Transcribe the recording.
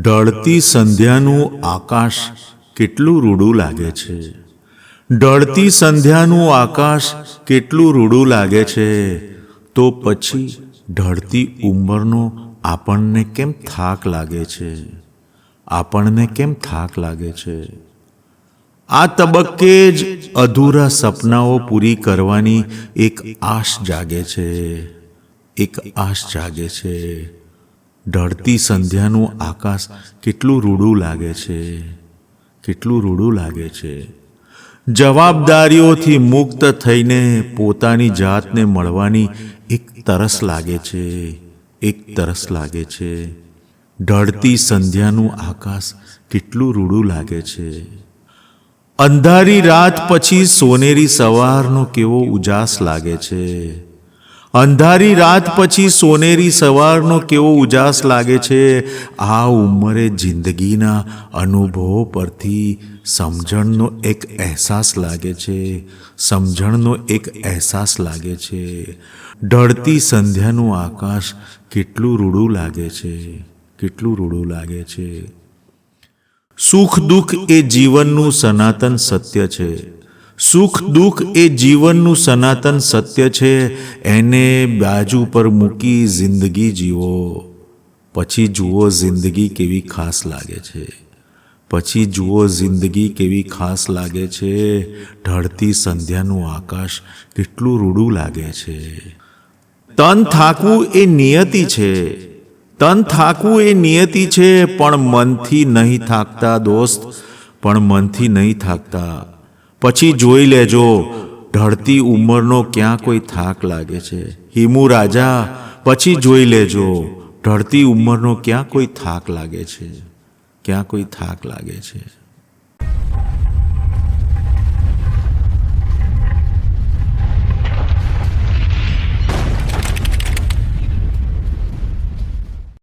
ઢળતી સંધ્યાનું આકાશ કેટલું રૂડું લાગે છે? ઢળતી સંધ્યાનું આકાશ કેટલું રૂડું લાગે છે? તો પછી ઢળતી ઉંમરનો આપણને કેમ થાક લાગે છે? આપણને કેમ થાક લાગે છે? આ તબક્કે જ અધૂરા સપનાઓ પૂરી કરવાની એક આશ જાગે છે. એક આશ જાગે છે. ઢળતી સંધ્યાનું આકાશ કેટલું રૂડું લાગે છે, કેટલું રૂડું લાગે છે. જવાબદારીઓથી મુક્ત થઈને પોતાની જાતને મળવાની એક તરસ લાગે છે, એક તરસ લાગે છે. ઢળતી સંધ્યાનું આકાશ કેટલું રૂડું લાગે છે. અંધારી રાત પછી સોનેરી સવારનો કેવો ઉજાસ લાગે છે. અંધારી રાત પછી સોનેરી સવારનો કેવો ઉજાસ લાગે છે? આ ઉંમરે જિંદગીના અનુભવો પરથી સમજણનો એક અહેસાસ લાગે છે. સમજણનો એક અહેસાસ લાગે છે. ઢળતી સંધ્યાનું આકાશ કેટલું રૂડું લાગે છે. કેટલું રૂડું લાગે છે. સુખ દુઃખ એ જીવનનું સનાતન સત્ય છે. સુખ દુઃખ એ જીવનનું સનાતન સત્ય છે. એને બાજુ પર મૂકી જિંદગી જીવો. પછી જુઓ જિંદગી કેવી ખાસ લાગે છે. પછી જુઓ જિંદગી કેવી ખાસ લાગે છે. ઢળતી સંધ્યાનું આકાશ કેટલું રૂડું લાગે છે. તન થાકવું એ નિયતિ છે. તન થાકવું એ નિયતિ છે, પણ મનથી નહીં થાકતા દોસ્ત, પણ મનથી નહીં થાકતા પછી જોઈ લેજો, ઢળતી ઉંમરનો ક્યાં કોઈ થાક લાગે છે. હિમુ રાજા, પછી જોઈ લેજો, ઢળતી ઉંમરનો ક્યાં કોઈ થાક લાગે છે. ક્યાં કોઈ થાક લાગે છે.